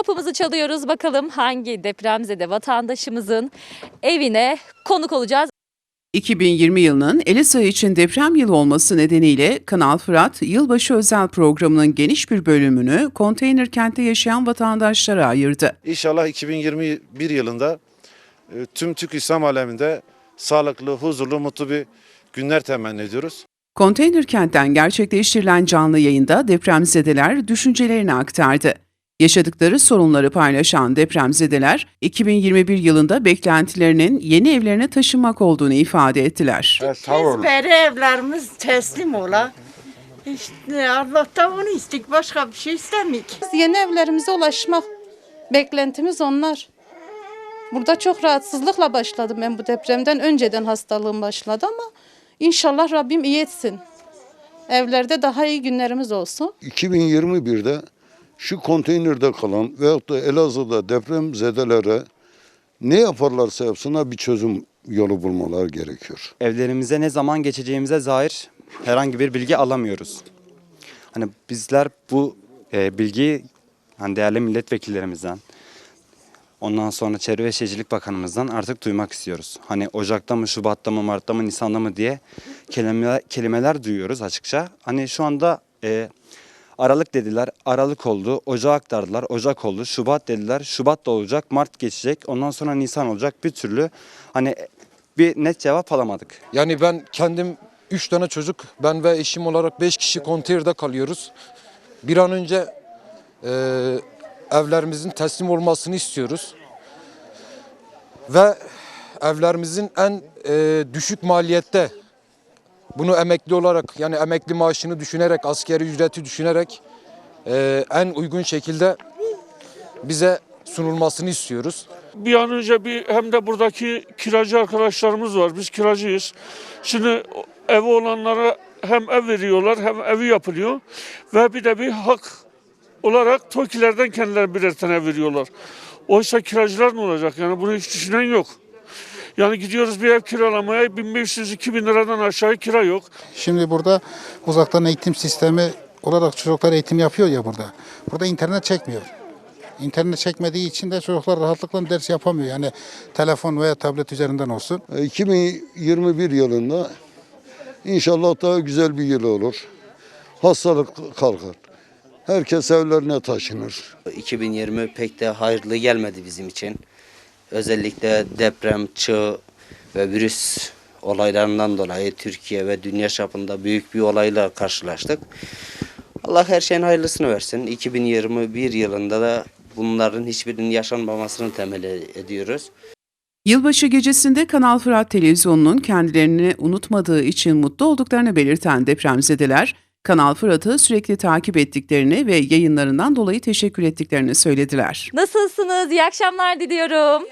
Kapımızı çalıyoruz bakalım hangi depremzede vatandaşımızın evine konuk olacağız. 2020 yılının Elazığ için deprem yılı olması nedeniyle Kanal Fırat yılbaşı özel programının geniş bir bölümünü konteyner kentte yaşayan vatandaşlara ayırdı. İnşallah 2021 yılında e, tüm Türk İslam aleminde sağlıklı, huzurlu, mutlu bir günler temenni ediyoruz. Konteyner kentten gerçekleştirilen canlı yayında depremzedeler düşüncelerini aktardı. Yaşadıkları sorunları paylaşan depremzedeler, 2021 yılında beklentilerinin yeni evlerine taşınmak olduğunu ifade ettiler. Biz beri evlerimiz teslim ola. İşte Allah'tan onu istik başka bir şey istemik. Yeni evlerimize ulaşmak beklentimiz onlar. Burada çok rahatsızlıkla başladım ben bu depremden önceden hastalığım başladı ama inşallah Rabbim iyi etsin. Evlerde daha iyi günlerimiz olsun. 2021'de şu konteynerde kalan veyahut da Elazığ'da deprem zedelere ne yaparlarsa yapsınlar bir çözüm yolu bulmaları gerekiyor. evlerimize ne zaman geçeceğimize dair herhangi bir bilgi alamıyoruz. Hani bizler bu e, bilgiyi hani değerli milletvekillerimizden, ondan sonra Çevre ve Şehircilik Bakanımızdan artık duymak istiyoruz. Hani Ocak'ta mı, Şubat'ta mı, Mart'ta mı, Nisan'da mı diye kelimeler, kelimeler duyuyoruz açıkça. Hani şu anda e, Aralık dediler, Aralık oldu, Ocak aktardılar, Ocak oldu, Şubat dediler, Şubat da olacak, Mart geçecek, ondan sonra Nisan olacak bir türlü hani bir net cevap alamadık. Yani ben kendim 3 tane çocuk, ben ve eşim olarak 5 kişi konteynerde kalıyoruz. Bir an önce e, evlerimizin teslim olmasını istiyoruz. Ve evlerimizin en e, düşük maliyette bunu emekli olarak yani emekli maaşını düşünerek, askeri ücreti düşünerek e, en uygun şekilde bize sunulmasını istiyoruz. Bir an önce bir hem de buradaki kiracı arkadaşlarımız var. Biz kiracıyız. Şimdi evi olanlara hem ev veriyorlar hem evi yapılıyor. Ve bir de bir hak olarak TOKİ'lerden kendileri birer tane veriyorlar. Oysa kiracılar ne olacak? Yani bunu hiç düşünen yok. Yani gidiyoruz bir ev kiralamaya 1500-2000 liradan aşağı kira yok. Şimdi burada uzaktan eğitim sistemi olarak çocuklar eğitim yapıyor ya burada. Burada internet çekmiyor. İnternet çekmediği için de çocuklar rahatlıkla ders yapamıyor. Yani telefon veya tablet üzerinden olsun. E, 2021 yılında inşallah daha güzel bir yıl olur. Hastalık kalkar. Herkes evlerine taşınır. 2020 pek de hayırlı gelmedi bizim için. Özellikle deprem, çığ ve virüs olaylarından dolayı Türkiye ve dünya çapında büyük bir olayla karşılaştık. Allah her şeyin hayırlısını versin. 2021 yılında da bunların hiçbirinin yaşanmamasını temel ediyoruz. Yılbaşı gecesinde Kanal Fırat televizyonunun kendilerini unutmadığı için mutlu olduklarını belirten depremzedeler, Kanal Fırat'ı sürekli takip ettiklerini ve yayınlarından dolayı teşekkür ettiklerini söylediler. Nasılsınız? İyi akşamlar diliyorum.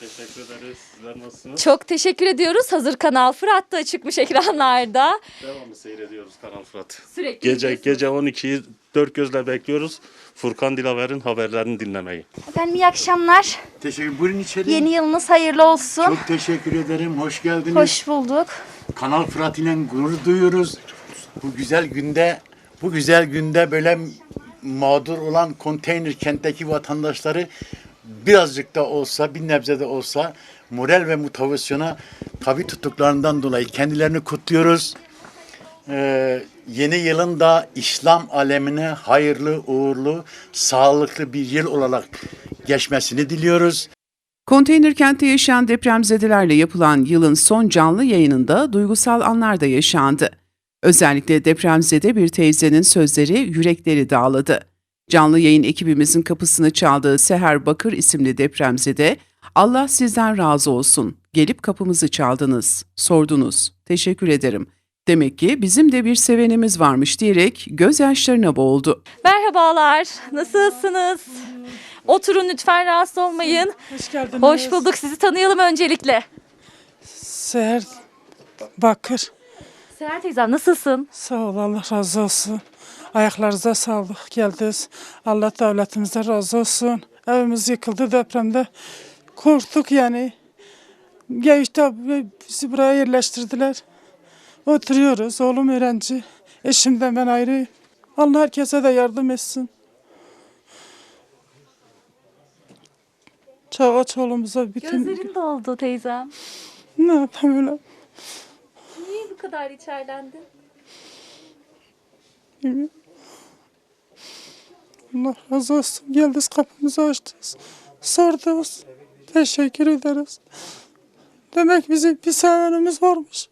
Teşekkür ederiz. Sizler nasılsınız? Çok teşekkür ediyoruz. Hazır Kanal Fırat'ta çıkmış ekranlarda. Devamlı seyrediyoruz Kanal Fırat. Sürekli Gece gece 12'yi dört gözle bekliyoruz. Furkan Dilaver'in haberlerini dinlemeyi. Efendim iyi akşamlar. Teşekkür Buyurun içeri. Yeni yılınız hayırlı olsun. Çok teşekkür ederim. Hoş geldiniz. Hoş bulduk. Kanal Fırat ile gurur duyuyoruz. Bu güzel günde bu güzel günde böyle mağdur olan konteyner kentteki vatandaşları birazcık da olsa bir nebze de olsa moral ve motivasyona tabi tuttuklarından dolayı kendilerini kutluyoruz. Ee, yeni yılın da İslam alemine hayırlı, uğurlu, sağlıklı bir yıl olarak geçmesini diliyoruz. Konteyner kentte yaşayan depremzedelerle yapılan yılın son canlı yayınında duygusal anlar da yaşandı. Özellikle depremzede bir teyzenin sözleri yürekleri dağladı. Canlı yayın ekibimizin kapısını çaldığı Seher Bakır isimli depremzede, Allah sizden razı olsun, gelip kapımızı çaldınız, sordunuz, teşekkür ederim. Demek ki bizim de bir sevenimiz varmış diyerek gözyaşlarına boğuldu. Merhabalar. Nasılsınız? Oturun lütfen rahatsız olmayın. Hoş geldiniz. Hoş bulduk. Sizi tanıyalım öncelikle. Seher Bakır. Seher teyzem nasılsın? Sağ ol Allah razı olsun. Ayaklarınıza sağlık geldiniz. Allah devletimize razı olsun. Evimiz yıkıldı depremde. Korktuk yani. Ya işte bizi buraya yerleştirdiler. Oturuyoruz. Oğlum öğrenci. Eşimden ben ayrıyım. Allah herkese de yardım etsin. çağa çoluğumuza bütün Gözlerin doldu teyzem. ne yapayım öyle kadar içerlendin? Allah razı olsun. Geldiniz kapımızı açtınız. Sordunuz. Teşekkür ederiz. Demek bizim bir sevenimiz varmış.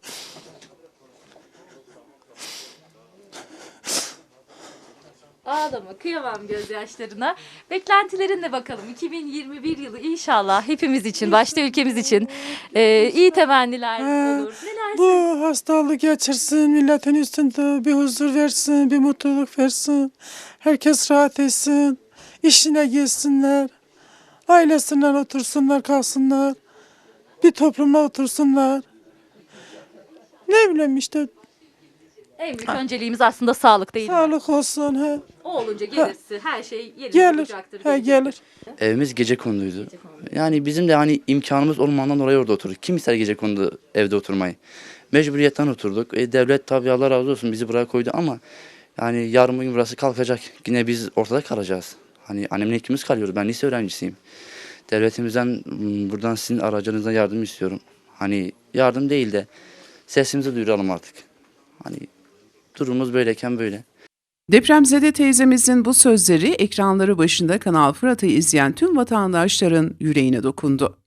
Ağlama, kıyamam gözyaşlarına. Beklentilerinle bakalım. 2021 yılı inşallah hepimiz için, başta ülkemiz için e, iyi temenniler olur. Neler Bu hastalığı geçirsin, milletin üstünde bir huzur versin, bir mutluluk versin. Herkes rahat etsin, işine gitsinler, ailesinden otursunlar, kalsınlar, bir toplumda otursunlar. Ne bileyim işte En büyük önceliğimiz aslında sağlık değil mi? sağlık olsun. He. O olunca gelirse her şey yerinde Gelir, olacaktır. he, gelir. Evimiz gece konuluydu. Yani bizim de hani imkanımız olmadan dolayı orada oturduk. Kim ister gece konuda evde oturmayı? Mecburiyetten oturduk. E, devlet tabii Allah razı olsun bizi buraya koydu ama yani yarın bugün burası kalkacak. Yine biz ortada kalacağız. Hani annemle ikimiz kalıyoruz. Ben lise öğrencisiyim. Devletimizden m, buradan sizin aracınızdan yardım istiyorum. Hani yardım değil de sesimizi duyuralım artık. Hani durumumuz böyleyken böyle. Depremzede teyzemizin bu sözleri ekranları başında Kanal Fırat'ı izleyen tüm vatandaşların yüreğine dokundu.